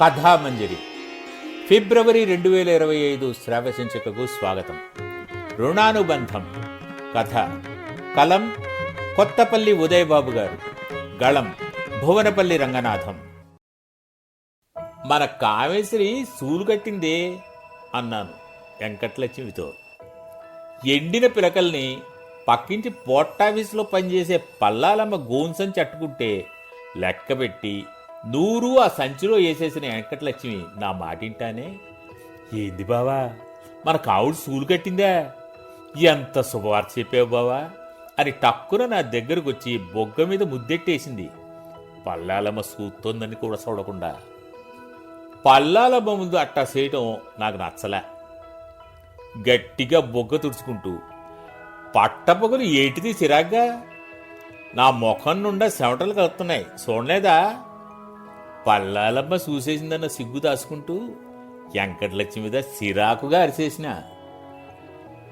కథామంజరి. ఫిబ్రవరి రెండు వేల ఇరవై ఐదు శ్రావశంచకకు స్వాగతం. రుణానుబంధం కథ కలం కొత్తపల్లి ఉదయబాబు గారు గళం భువనపల్లి రంగనాథం. మన కామేశ్వరి సూలు కట్టిందే అన్నాను వెంకటలక్ష్మితో. ఎండిన పిలకల్ని పక్కింటి పోస్టాఫీసులో పనిచేసే పల్లాలమ్మ గోన్సం చట్టుకుంటే లెక్కబెట్టి నూరు ఆ సంచిలో వేసేసిన వెంకటలక్ష్మి నా మాటింటానే? ఏంది బావా? మన కావుడు సూలు కట్టిందా? ఎంత శుభవార్త చెప్పావు బావా? అని టక్కున నా దగ్గరకు వచ్చి బొగ్గ మీద ముద్దెట్టేసింది. పల్లాలమ్మ సూత్తోందని కూడా చూడకుండా. పల్లాలమ్మ ముందు అట్టా చేయటం నాకు నచ్చలే. గట్టిగా బొగ్గ తుడుచుకుంటూ పట్టపొగలు ఏటిది చిరాగ్గా నా ముఖం నుండా చెమటలు కలుగుతున్నాయి చూడలేదా? పల్లాలమ్మ చూసేసిందన్న సిగ్గు దాచుకుంటూ వెంకటలక్ష్మి మీద సిరాకుగా అరిచేసిన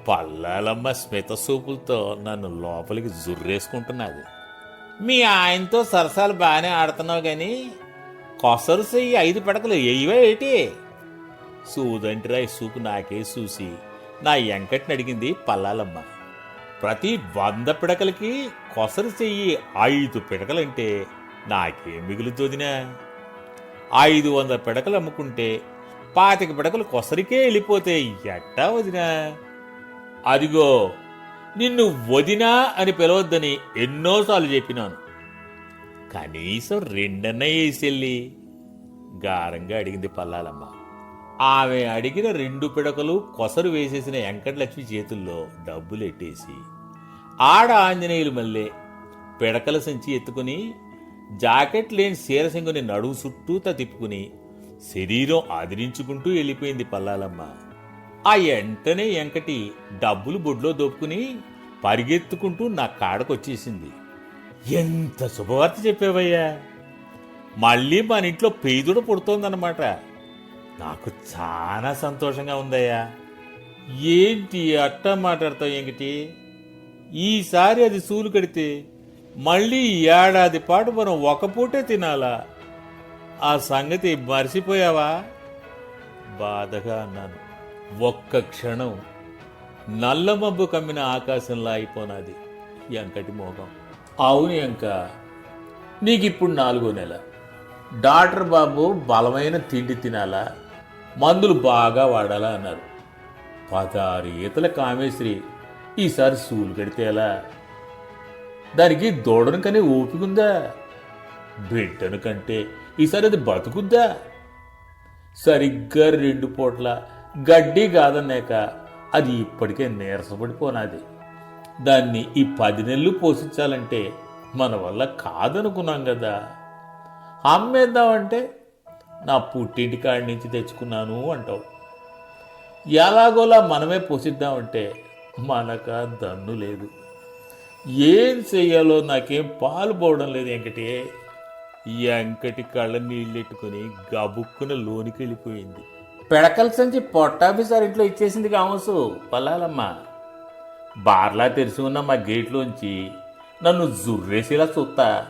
పల్లాలమ్మ స్మిత సూపులతో నన్ను లోపలికి జుర్రేసుకుంటున్నది. మీ ఆయనతో సరసాలు బాగానే ఆడుతున్నావు గాని కొసరు చెయ్యి ఐదు పడకలు ఎయ్యవే ఏటి? సూదంటిరాయి సూపు నాకే చూసి నా వెంకటిని అడిగింది పల్లాలమ్మ. ప్రతి వంద పిడకలకి కొసరు చెయ్యి ఐదు పిడకలంటే నాకేం మిగులుతుందినా? ఐదు వందల పిడకలు అమ్ముకుంటే పాతిక పిడకలు కొసరికే వెళ్ళిపోతే ఎట్టా వదినా? అదిగో నిన్ను వదినా అని పిలవద్దని ఎన్నోసార్లు చెప్పినాను. కనీసం రెండన్న వేసెళ్ళి గారంగా అడిగింది పల్లాలమ్మ. ఆమె అడిగిన రెండు పిడకలు కొసరు వేసేసిన వెంకటలక్ష్మి చేతుల్లో డబ్బులు ఎట్టేసి ఆడ ఆంజనేయులు మళ్ళీ పిడకల సంచి ఎత్తుకుని జాకెట్ లేని శీరసింగుని నడుము చుట్టూతా తిప్పుకుని శరీరం అదిరించుకుంటూ వెళ్ళిపోయింది పల్లాలమ్మ. ఆ వెంటనే వెంకటి డబ్బులు బొడ్లో దోపుకుని పరిగెత్తుకుంటూ నా కాడకొచ్చేసింది. ఎంత శుభవార్త చెప్పావయ్యా? మళ్ళీ మన ఇంట్లో పేదుడు పుడుతోందన్నమాట. నాకు చాలా సంతోషంగా ఉందయ్యా. ఏంటి అట్టా మాట్లాడతావు ఏంటి ఈసారి అది సూలు కడితే మళ్ళీ ఏడాది పాటు మనం ఒక పూటే తినాలా? ఆ సంగతి మర్చిపోయావా బాధగా అన్నాను. ఒక్క క్షణం. నల్లమబ్బు కమ్మిన ఆకాశంలా అయిపోనాది ఎంకటి మోగం అవును ఎంక నీకిప్పుడు నాలుగో నెల. డాక్టర్ బాబు బలమైన తిండి తినాలా? మందులు బాగా వాడాలా అన్నారు. పదహారు ఈతల కామేశ్రీ ఈసారి సూలు కడితే ఎలా? దానికి దూడను కనే బిడ్డను కంటే ఈసారి అది బతుకుద్దా? సరిగ్గా రెండు పూట్ల గడ్డి కాదన్నాక అది ఇప్పటికే నీరసపడిపోనాది. దాన్ని ఈ పది నెలలు పోషించాలంటే మన వల్ల కాదనుకున్నాం కదా అమ్మేద్దామంటే నా పుట్టింటి కాడి నుంచి తెచ్చుకున్నాను అంటావు. ఎలాగోలా మనమే పోషిద్దామంటే మనక దన్ను లేదు. ఏం చెయ్యాలో నాకేం పాలు పోవడం లేదు వెంకటి. వెంకటి కళ్ళ నీళ్ళెట్టుకుని గబుక్కున లోనికి వెళ్ళిపోయింది పెడకల సంచి పొట్టాఫీసార్ ఇంట్లో ఇచ్చేసింది కామసు. పల్లాలమ్మ బార్లా తెరిచి ఉన్న మా గేట్లోంచి నన్ను జుర్రేసేలా చూస్తా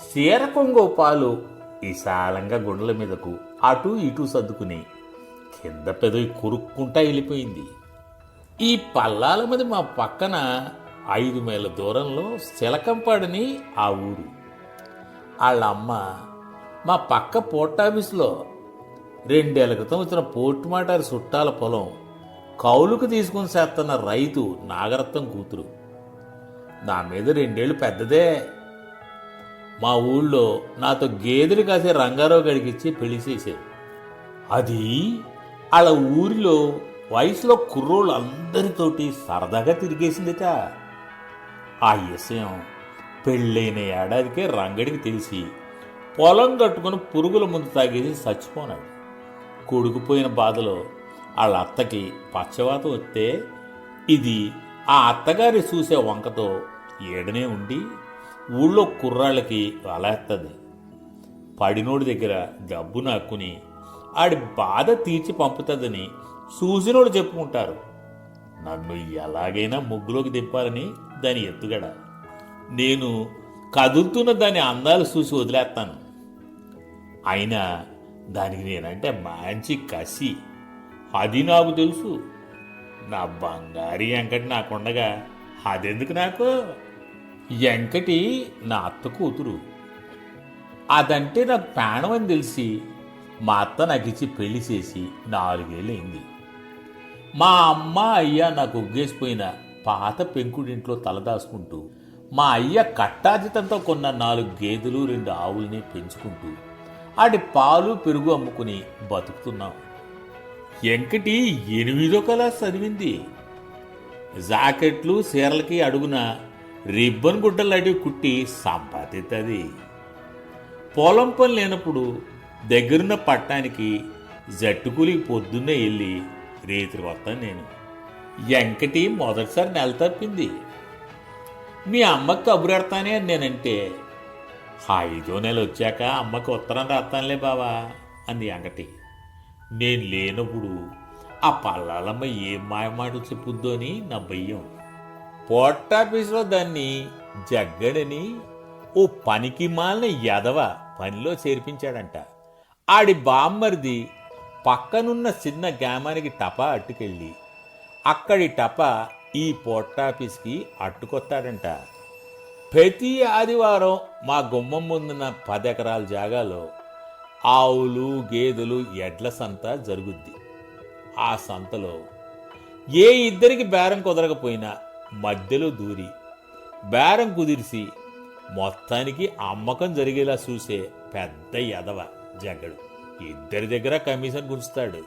చీర కొంగో పాలు విశాలంగా గుండెల మీదకు అటు ఇటు సర్దుకుని కింద పెదవి కొరుక్కుంటా వెళ్ళిపోయింది. ఈ పల్లాల మీద మా పక్కన ఐదు మైళ్ళ దూరంలో శిలకంపాడని ఆ ఊరు. వాళ్ళ అమ్మ మా పక్క పోస్ట్ ఆఫీసులో రెండేళ్ళ క్రితం వచ్చిన పోర్టు మాటారి చుట్టాల పొలం కౌలుకు తీసుకుని చేస్తున్న రైతు నాగరత్నం కూతురు. నా మీద రెండేళ్ళు పెద్దదే. మా ఊళ్ళో నాతో గేదెలు కాసే రంగారావు గడికిచ్చి పెళ్ళి చేశారు. అది వాళ్ళ ఊరిలో వయసులో కుర్రోళ్ళు అందరితోటి సరదాగా తిరిగేసిందిట. ఆ విషయం పెళ్ళైన ఏడాదికే రంగడికి తెలిసి పొలం కట్టుకుని పురుగుల ముందు తాగేసి చచ్చిపోనాడు. కొడుకుపోయిన బాధలో వాళ్ళ అత్తకి పచ్చవాత వస్తే ఇది ఆ అత్తగారి చూసే వంకతో ఏడనే ఉండి ఊళ్ళో కుర్రాళ్ళకి అలేస్తుంది పడినోడి దగ్గర డబ్బు నాక్కుని ఆడి బాధ తీర్చి పంపుతుందని చూసినోడు చెప్పుకుంటారు. నన్ను ఎలాగైనా ముగ్గులోకి దింపాలని దాని ఎత్తుగడ. నేను కదులుతున్న దాని అందాలు చూసి వదిలేస్తాను అయినా దానికి నేనంటే మంచి కసి. అది నాకు తెలుసు. నా బంగారి వెంకటి నాకుండగా అదెందుకు నాకు? వెంకటి నా అత్త కూతురు. అదంటే నాకు ప్రాణం అని తెలిసి మా అత్త నాకు ఇచ్చి పెళ్ళి చేసి నాలుగేళ్ళు అయింది మా అమ్మ అయ్య నాకు ఒగ్గేసిపోయిన పాత పెంకుడింట్లో తలదాసుకుంటూ మా అయ్య కట్టాజితంతో కొన్న నాలుగు గేదెలు రెండు ఆవుల్ని పెంచుకుంటూ వాటి పాలు పెరుగు అమ్ముకుని బతుకుతున్నాం. వెంకటి ఎనిమిదో క్లాస్ చదివింది. జాకెట్లు చీరలకి అడుగున రిబ్బన్ గుడ్డలు అడిగి కుట్టి సంపాదిస్తుంది పొలం పని లేనప్పుడు దగ్గరున్న పట్టానికి జట్టుకులి పొద్దున్నే వెళ్ళి రేతులు వస్తాను నేను. వెంకటి మొదటిసారి నెల తప్పింది. మీ అమ్మకి కబురెడతానే అని నేనంటే ఐదో నెల వచ్చాక అమ్మకి ఉత్తరం రాస్తానులే బావా అంది వెంకటి. నేను లేనప్పుడు ఆ పల్లాలమ్మ ఏం మాయమాటలు చెప్పుద్దో అని నా భయం. పోస్ట్ దాన్ని జగ్గడని ఓ పనికి మాలిన ఎదవ పనిలో చేర్పించాడంట. ఆడి బామ్మరిది పక్కనున్న చిన్న గ్రామానికి టపా అట్టుకెళ్ళి అక్కడి టప ఈ పోస్టాఫీస్కి అట్టుకొస్తాడంట ప్రతి ఆదివారం మా గుమ్మం ముందున్న పది ఎకరాల జాగాలో ఆవులు గేదెలు ఎడ్ల సంత జరుగుద్ది. ఆ సంతలో ఏ ఇద్దరికి బేరం కుదరకపోయినా మధ్యలో దూరి బేరం కుదిరిసి మొత్తానికి అమ్మకం జరిగేలా చూసే పెద్ద ఎదవ జగ్గడు. ఇద్దరి దగ్గర కమిషన్ గుంచుతాడు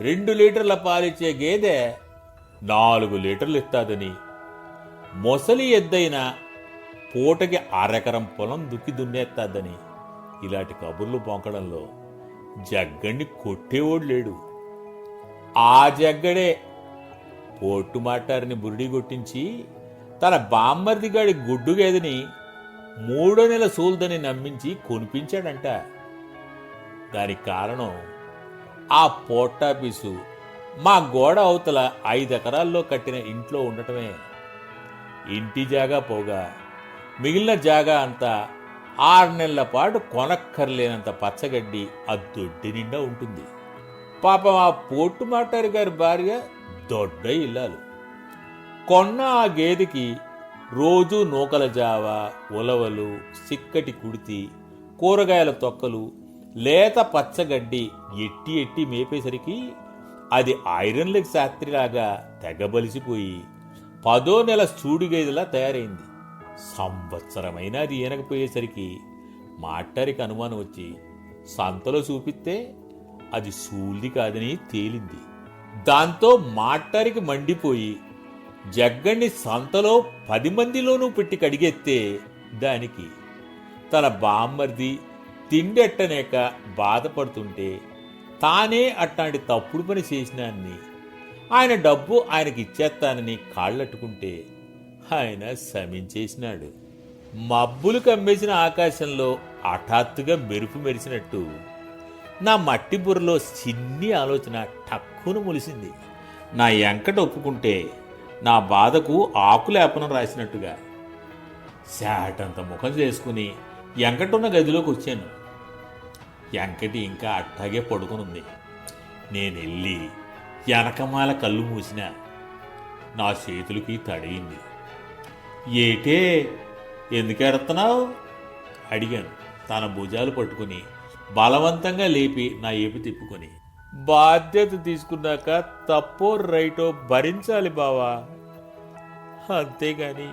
రెండు లీటర్ల పాలిచ్చే గేదె నాలుగు లీటర్లు ఇస్తాదని మొసలి ఎద్దైన పూటకి అరెకరం పొలం దుక్కి దున్నేస్తాదని ఇలాంటి కబుర్లు పొంకడంలో జగ్గడిని కొట్టేవాడు లేడు. ఆ జగ్గడే పోట్టు మాటారిని బురిడి కొట్టించి తన బామ్మర్దిగాడి గుడ్డుగేదని మూడో నెల సూల్దని నమ్మించి కొనిపించాడంట. దానికి కారణం ఆ పోస్టాఫీసు మా గోడ అవతల ఐదు ఎకరాల్లో కట్టిన ఇంట్లో ఉండటమే. ఇంటి జాగా పోగా మిగిలిన జాగా అంతా ఆరు నెలల పాటు కొనక్కర్లేనంత పచ్చగడ్డి ఆ దొడ్డి నిండా ఉంటుంది. పాపం ఆ పోట్టు మాటారి గారి భార్య దొడ్డ ఇల్లాలు. కొన్న ఆ గేదెకి రోజు నూకల జావ ఉలవలు చిక్కటి కుడితి కూరగాయల తొక్కలు లేత పచ్చగడ్డి ఎట్టి ఎట్టి మేపేసరికి అది ఐరన్ లెగ్ శాస్త్రిలాగా తెగబలిసిపోయి పదో నెల చూడు తయారైంది. సంవత్సరమైన అది ఈనకపోయేసరికి మాట్టారికి అనుమానం వచ్చి సంతలో చూపిస్తే అది సూల్ది కాదని తేలింది. దాంతో మాట్టారికి మండిపోయి జగ్గణ్ణి సంతలో పది మందిలోనూ పెట్టి కడిగెత్తే దానికి తన బామ్మర్ది తిండెట్టనేక బాధపడుతుంటే తానే అట్లాంటి తప్పుడు పని చేసినాన్ని ఆయన డబ్బు ఆయనకి ఇచ్చేస్తానని కాళ్ళట్టుకుంటే ఆయన శమించేసినాడు. మబ్బులు కమ్మేసిన ఆకాశంలో హఠాత్తుగా మెరుపు మెరిసినట్టు. నా మట్టి బుర్రలో చిన్ని ఆలోచన టక్కును ములిసింది. నా ఎంకట ఒప్పుకుంటే నా బాధకు ఆకులేపనం రాసినట్టుగా. శాటంత ముఖం చేసుకుని ఎంకటున్న గదిలోకి వచ్చాను వెంకటి ఇంకా అట్టాగే పడుకునుంది. నేను వెళ్ళి వెనకమాల కళ్ళు మూసిన నా చేతులకి తడియింది ఏటే ఎందుకు ఎడుతున్నావు అడిగాను. తన భుజాలు పట్టుకుని బలవంతంగా లేపి నా ఏపి తిప్పుకొని. బాధ్యత తీసుకున్నాక తప్పో రైటో భరించాలి బావా. అంతేగాని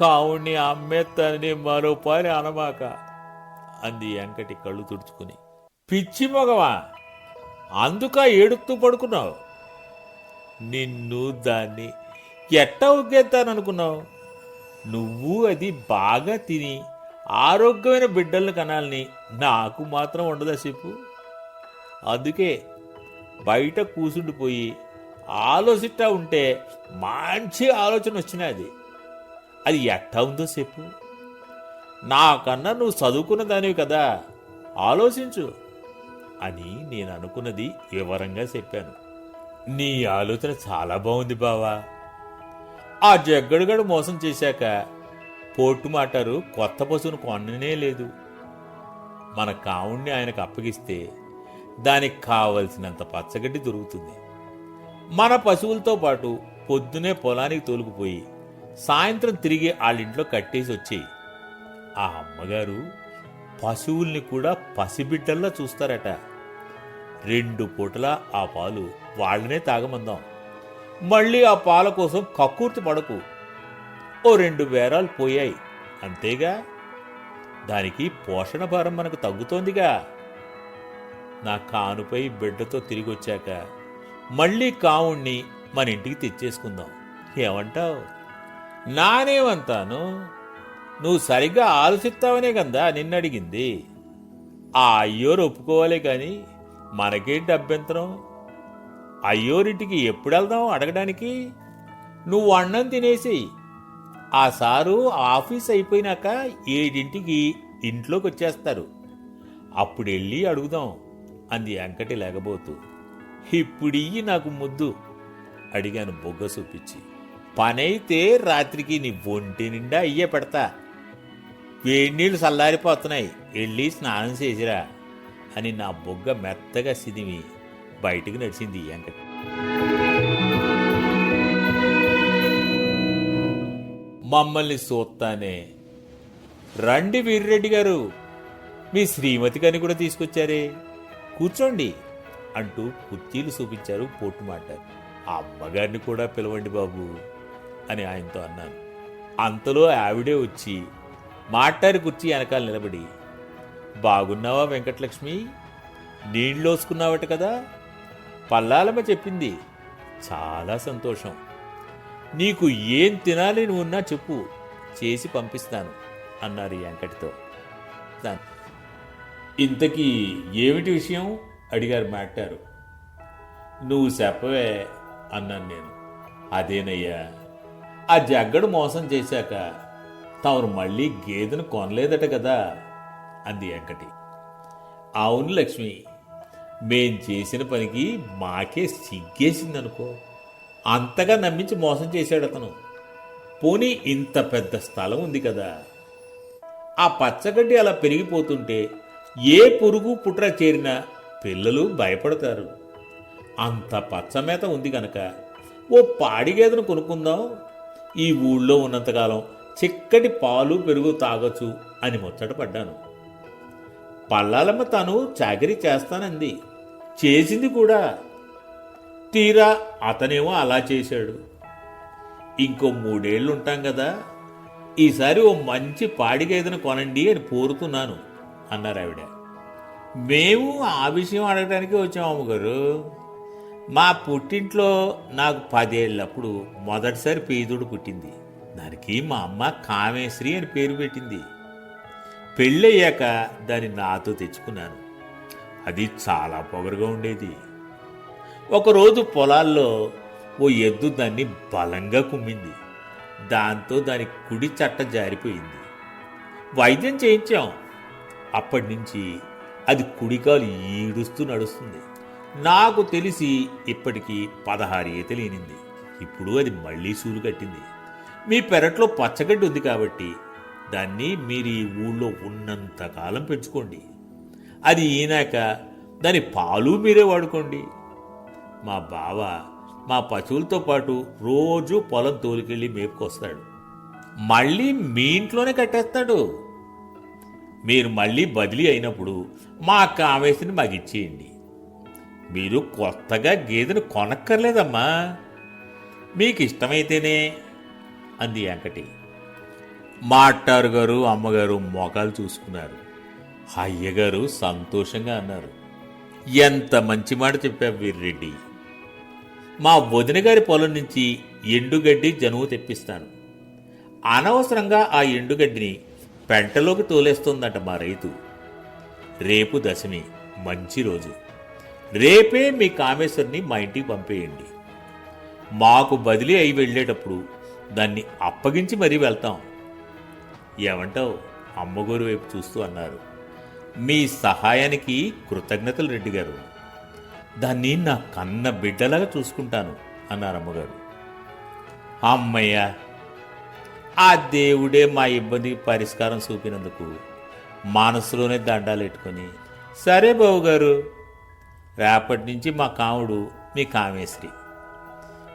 కావుణ్ణి అమ్మేస్తానని మరో పని అనమాక. అంది వెంకటి కళ్ళు తుడుచుకుని. పిచ్చి మగవా? అందుక ఏడుస్తూ పడుకున్నావు? నిన్ను దాన్ని ఎట్టా ఉగ్గేస్తాననుకున్నావు నువ్వు అది బాగా తిని ఆరోగ్యమైన బిడ్డలను కనాలని నాకు మాత్రం ఉండదా చెప్పు? అందుకే బయట కూసుండిపోయి ఆలోచిస్తా ఉంటే మంచి ఆలోచన వచ్చినది అది ఎట్టా ఉందో చెప్పు. నాకన్నా నువ్వు చదువుకున్న దానివి కదా. ఆలోచించు. అని నేను అనుకున్నది వివరంగా చెప్పాను. నీ ఆలోచన చాలా బాగుంది బావా. ఆ జగ్గడుగడు మోసం చేశాక పోటు మాటారు కొత్త పశువును కొననే లేదు. మన కావుణ్ణి ఆయనకు అప్పగిస్తే దానికి కావలసినంత పచ్చగడ్డి దొరుకుతుంది. మన పశువులతో పాటు పొద్దునే పొలానికి తోలుకుపోయి సాయంత్రం తిరిగి వాళ్ళింట్లో కట్టేసి వచ్చేయి ఆ అమ్మగారు పశువుల్ని కూడా పసిబిడ్డల్లా చూస్తారట. రెండు పూటలా ఆ పాలు వాళ్ళనే తాగమందాం. మళ్ళీ ఆ పాల కోసం కక్కుర్తి పడకు. ఓ రెండు బేరాలు పోయాయి. అంతేగా? దానికి పోషణ భారం మనకు తగ్గుతోందిగా. నా కానుపై బిడ్డతో తిరిగి వచ్చాక మళ్ళీ కావుణ్ణి మన ఇంటికి తెచ్చేసుకుందాం. ఏమంటావు? నానేమంతాను? నువ్వు సరిగ్గా ఆలోచిస్తావనే కదా నిన్నడిగింది. ఆ అయ్యోరు ఒప్పుకోవాలి కానీ మనకేంటి అభ్యంతరం అయ్యోరింటికి ఎప్పుడు వెళ్దాం అడగడానికి? నువ్వు అన్నం తినేసి ఆ సారు ఆఫీస్ అయిపోయినాక ఏడింటికి ఇంట్లోకి వచ్చేస్తారు అప్పుడు వెళ్ళి అడుగుదాం అంది వెంకటి లేకపోతూ. ఇప్పుడియ్యి నాకు ముద్దు అడిగాను బొగ్గ చూపించి. పనైతే రాత్రికి నీ ఒంటి నిండా అయ్యే పెడతా. వేడినీళ్ళు చల్లారిపోతున్నాయి. వెళ్ళి స్నానం చేసిరా అని నా బొగ్గ మెత్తగా సిదిమి బయటికి నడిచింది వెంకట. మమ్మల్ని చూస్తానే. రండి వీర్రెడ్డి గారు. మీ శ్రీమతి గారిని కూడా తీసుకొచ్చారే. కూర్చోండి అంటూ కుర్చీలు చూపించారు పోటు మాట ఆ అమ్మగారిని కూడా పిలవండి బాబు అని ఆయనతో అన్నాను. అంతలో ఆవిడే వచ్చి మాట్లాడి కుర్చీ వెనకాల నిలబడి బాగున్నావా వెంకటలక్ష్మి? నీళ్ళోసుకున్నావట కదా? పల్లాలమ్మ చెప్పింది చాలా సంతోషం. నీకు ఏం తినాలి నువ్వు ఉన్నా చెప్పు చేసి పంపిస్తాను అన్నారు ఈ వెంకటితో. ఇంతకీ ఏమిటి విషయం? అడిగారు మాట్లారు నువ్వు చెప్పవే అన్నాను నేను. అదేనయ్యా ఆ జగ్గడు మోసం చేశాక తమరు మళ్ళీ గేదెను కొనలేదట కదా అంది వెంకటి. అవును లక్ష్మి మేం చేసిన పనికి మాకే సిగ్గేసిందనుకో అంతగా నమ్మించి మోసం చేశాడు అతను పోనీ ఇంత పెద్ద స్థలం ఉంది కదా. ఆ పచ్చగడ్డి అలా పెరిగిపోతుంటే ఏ పురుగు పుట్ర చేరినా పిల్లలు భయపడతారు. అంత పచ్చమేత ఉంది కనుక ఓ పాడి గేదెను కొనుక్కుందాం. ఈ ఊళ్ళో ఉన్నంతకాలం చిక్కటి పాలు పెరుగు తాగొచ్చు అని ముచ్చట పడ్డాను. పల్లాలమ్మ తాను చాకరీ చేస్తానంది. చేసింది కూడా. తీరా అతనేమో అలా చేశాడు. ఇంకో మూడేళ్ళు ఉంటాం కదా ఈసారి ఓ మంచి పాడిగేదెను కొనండి అని కోరుతున్నాను అన్నారు ఆవిడ. మేము ఆ విషయం అడగడానికి వచ్చాము అమ్మగారు. మా పుట్టింట్లో నాకు పదేళ్ళప్పుడు మొదటిసారి పేదోడు పుట్టింది. దానికి మా అమ్మ కామేశ్రీ అని పేరు పెట్టింది. పెళ్ళయ్యాక దాన్ని నాతో తెచ్చుకున్నాను. అది చాలా పొగరుగా ఉండేది. ఒకరోజు పొలాల్లో ఓ ఎద్దు దాన్ని బలంగా కుమ్మింది. దాంతో దాని కుడి చట్ట జారిపోయింది. వైద్యం చేయించాం. అప్పటి నుంచి అది కుడికాలు ఈడుస్తూ నడుస్తుంది. నాకు తెలిసి ఇప్పటికీ పదహారు ఈతలేనింది ఇప్పుడు అది మళ్ళీ సూలు కట్టింది. మీ పెరట్లో పచ్చగడ్డి ఉంది కాబట్టి దాన్ని మీరు ఈ ఊళ్ళో ఉన్నంతకాలం పెంచుకోండి. అది ఈనాక దాని పాలు మీరే వాడుకోండి. మా బావ మా పశువులతో పాటు రోజు పొలం తోలుకెళ్ళి మేపుకొస్తాడు. మళ్ళీ మీ ఇంట్లోనే కట్టేస్తాడు. మీరు మళ్ళీ బదిలీ అయినప్పుడు మా కామేసిని మాకు ఇచ్చేయండి. మీరు కొత్తగా గేదెను కొనక్కర్లేదమ్మా. మీకు ఇష్టమైతేనే అంది వెంకటి. మాట్టారు గారు అమ్మగారు మొఖాలు చూసుకున్నారు. అయ్యగారు సంతోషంగా అన్నారు. ఎంత మంచి మాట చెప్పావు వీర్రెడ్డి. మా వదిన గారి పొలం నుంచి ఎండుగడ్డి జనువు తెప్పిస్తాను. అనవసరంగా ఆ ఎండుగడ్డిని పెంటలోకి తోలేస్తుందట మా రైతు. రేపు దశమి మంచి రోజు. రేపే మీ కామేశ్వరిని మా ఇంటికి పంపేయండి. మాకు బదిలీ అయి వెళ్ళేటప్పుడు దాన్ని అప్పగించి మరీ వెళ్తాం. ఏమంటావు? అమ్మగోరు వైపు చూస్తూ అన్నారు. మీ సహాయానికి కృతజ్ఞతలు రెడ్డి గారు. దాన్ని నా కన్న బిడ్డలాగా చూసుకుంటాను అన్నారు అమ్మగారు. అమ్మయ్య ఆ దేవుడే మా ఇబ్బందికి పరిష్కారం చూపినందుకు మనసులోనే దండాలు పెట్టుకొని సరే బావు గారు రేపటి నుంచి మా కాముడు మీ కామేశ్రీ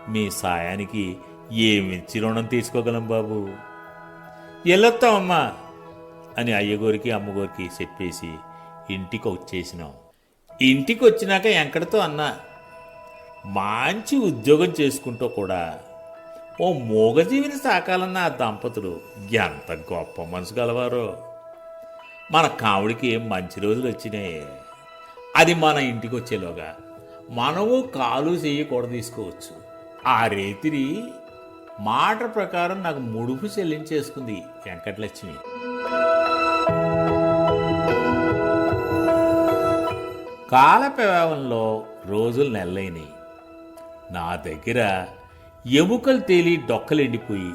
మీ సాయానికి ఏమిచ్చి రుణం తీసుకోగలం బాబు? వెళ్ళొస్తామమ్మా అని అయ్యగోరికి అమ్మగోరికి చెప్పేసి ఇంటికి వచ్చేసినాం ఇంటికి వచ్చినాక ఎంకడతో అన్నా మంచి ఉద్యోగం చేసుకుంటూ కూడా ఓ మూగజీవిని సాకాలన్న ఆ దంపతులు ఎంత గొప్ప మనసు గలవారో. మన కావుడికి ఏం మంచి రోజులు వచ్చినాయి. అది మన ఇంటికి వచ్చేలోగా మనము కాలు చెయ్యి కూడా తీసుకోవచ్చు ఆ రేతిరి మాట ప్రకారం నాకు ముడుపు చెల్లించేసుకుంది వెంకటలక్ష్మి. కాలప్రభావంలో రోజులు నెల్లైనవి నా దగ్గర ఎముకలు తేలి డొక్కలు ఎండిపోయి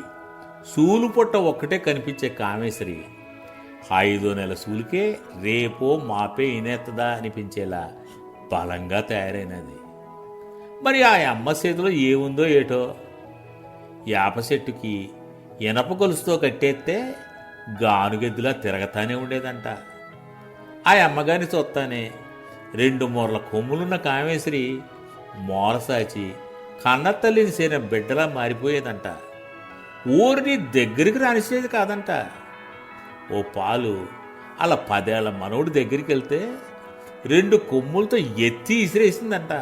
సూలు పొట్ట ఒక్కటే కనిపించే కామేశ్వరి. ఐదో నెల సూలుకే రేపో మాపే ఇనేత్తదా అనిపించేలా బలంగా తయారైనది. మరి ఆ అమ్మ చేతిలో ఏముందో ఏటో? వేప చెట్టుకి ఇనప గొలుసుతో కట్టేస్తే గానుగెద్దులా తిరగతానే ఉండేదంట. ఆ అమ్మగారిని చూస్తానే రెండు మూరల కొమ్ములున్న కామేశ్వరి మోరసాచి కన్నతల్లిని చేరిన బిడ్డలా మారిపోయేదంట. ఊరిని దగ్గరికి రానిసేది కాదంట. ఓ పాలు అలా పదేళ్ళ మనోడి దగ్గరికి వెళ్తే రెండు కొమ్ములతో ఎత్తి ఇసిరేసిందంట.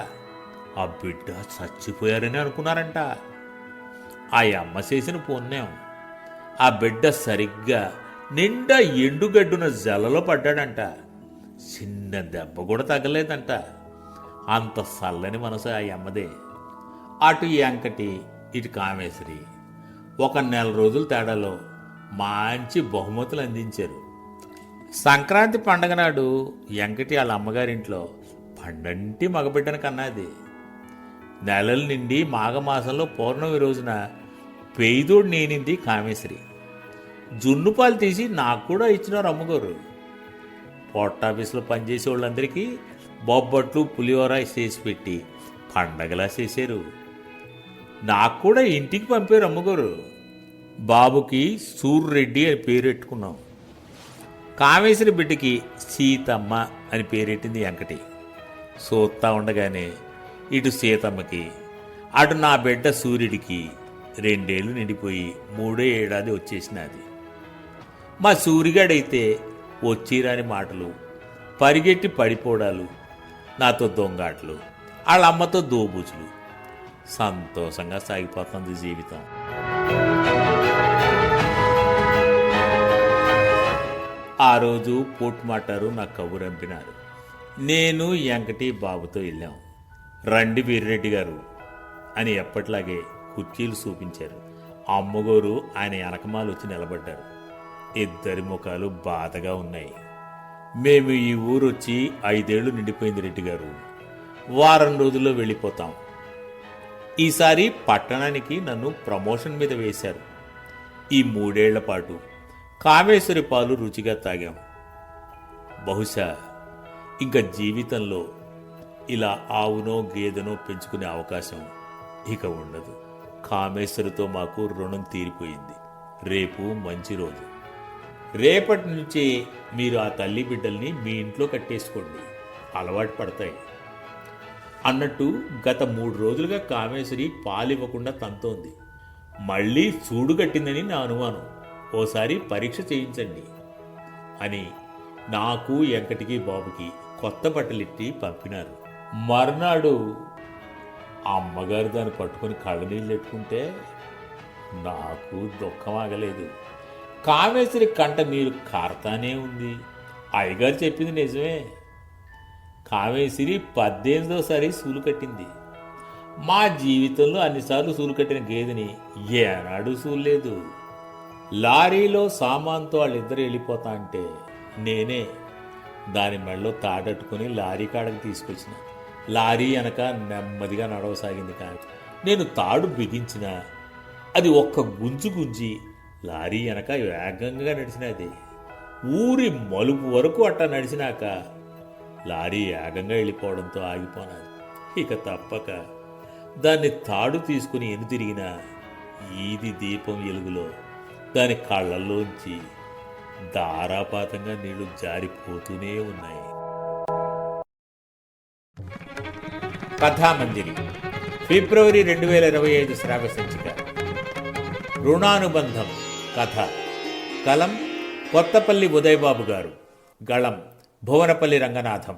ఆ బిడ్డ చచ్చిపోయారని అనుకున్నారంట. ఆ అమ్మ చేసిన పుణ్యం. ఆ బిడ్డ సరిగ్గా నిండా ఎండుగడ్డున జలలో పడ్డాడంట. చిన్న దెబ్బ కూడా తగ్గలేదంట అంత చల్లని మనసు ఆ అమ్మదే. అటు ఈ ఇటు కామేశ్వరి. ఒక నెల రోజుల తేడాలో మంచి బహుమతులు అందించారు. సంక్రాంతి పండగ నాడు ఎంకటి వాళ్ళ అమ్మగారింట్లో పండంటి మగబిడ్డను కన్నది. నెలల నిండి మాఘమాసంలో పౌర్ణమి రోజున పెయిదోడు నేనింది కామేశ్వరి. జున్నుపాలు తీసి నాకు కూడా ఇచ్చినారు అమ్మగారు. పోస్ట్ ఆఫీసులో పనిచేసే వాళ్ళందరికీ బొబ్బట్లు పులిహోర చేసి పెట్టి పండగలా చేశారు. నాకు కూడా ఇంటికి పంపారు అమ్మగారు. బాబుకి సూర్రెడ్డి అని పేరు పెట్టుకున్నాం. కామేశ్వరి బిడ్డకి సీతమ్మ అని పేరెట్టింది వెంకటి. సూత్తా ఉండగానే ఇటు సీతమ్మకి అటు నా బిడ్డ సూర్యుడికి రెండేళ్ళు నిండిపోయి మూడో ఏడాది వచ్చేసినది. మా సూరిగాడైతే వచ్చిరాని మాటలు పరిగెట్టి పడిపోవడాలు నాతో దొంగాట్లు వాళ్ళ అమ్మతో దోబూచులు. సంతోషంగా సాగిపోతుంది జీవితం. ఆ రోజు పోట్మాటారు నా కబురంపినారు నేను వెంకటి బాబుతో వెళ్ళాం. రండి వీర్రెడ్డి గారు అని ఎప్పట్లాగే కుర్చీలు చూపించారు అమ్మగోరు ఆయన వెనకమాలు వచ్చి నిలబడ్డారు. ఇద్దరి ముఖాలు బాధగా ఉన్నాయి. మేము ఈ ఊరు వచ్చి ఐదేళ్ళు నిండిపోయింది రెడ్డి గారు. వారం రోజుల్లో వెళ్ళిపోతాం. ఈసారి పట్టణానికి నన్ను ప్రమోషన్ మీద వేశారు. ఈ మూడేళ్ళ పాటు కామేశ్వరి పాలు రుచిగా తాగాం. బహుశా ఇంకా జీవితంలో ఇలా ఆవునో గేదెనో పెంచుకునే అవకాశం ఇక ఉండదు. కామేశ్వరితో మాకు రుణం తీరిపోయింది. రేపు మంచి రోజు. రేపటి నుంచి మీరు ఆ తల్లి బిడ్డల్ని మీ ఇంట్లో కట్టేసుకోండి. అలవాటు పడతాయి. అన్నట్టు గత మూడు రోజులుగా కామేశ్వరి పాలివ్వకుండా తంతోంది. మళ్ళీ చూడు కట్టిందని నా అనుమానం. ఓసారి పరీక్ష చేయించండి అని నాకు వెంకటికి బాబుకి కొత్త బట్టలిట్టి పంపినారు. మర్నాడు అమ్మగారు దాన్ని పట్టుకొని కళ్ళనీళ్ళు పెట్టుకుంటే నాకు దుఃఖం ఆగలేదు. కామేశ్వరి కంట నీరు కారతానే ఉంది. అయ్యగారు చెప్పింది నిజమే. కామేశ్వరి పద్దెనిమిదోసారి సూలు కట్టింది. మా జీవితంలో అన్నిసార్లు సూలు కట్టిన గేదెని ఏనాడు సూలేదు లారీలో సామాన్తో వాళ్ళిద్దరు వెళ్ళిపోతా అంటే నేనే దాని మెడలో తాడట్టుకుని లారీ కాడకు తీసుకొచ్చిన. లారీ వెనక నెమ్మదిగా నడవసాగింది కానీ నేను తాడు బిగించిన అది ఒక్క గుంజు గుంజి లారీ వెనక వేగంగా నడిచినది. ఊరి మలుపు వరకు అట్ట నడిచినాక లారీ వేగంగా వెళ్ళిపోవడంతో ఆగిపోనాది. ఇక తప్పక దాన్ని తాడు తీసుకుని ఎను తిరిగినా ఈది దీపం ఎలుగులో దాని కళ్ళల్లోంచి ధారాపాతంగా నీళ్ళు జారిపోతూనే ఉన్నాయి. కథామంజరి. ఫిబ్రవరి రెండు వేల ఇరవై ఐదు శ్రావ్య సంచిక. రుణానుబంధం కథ. కలం కొత్తపల్లి ఉదయబాబు గారు. గళం భువనపల్లి రంగనాథం.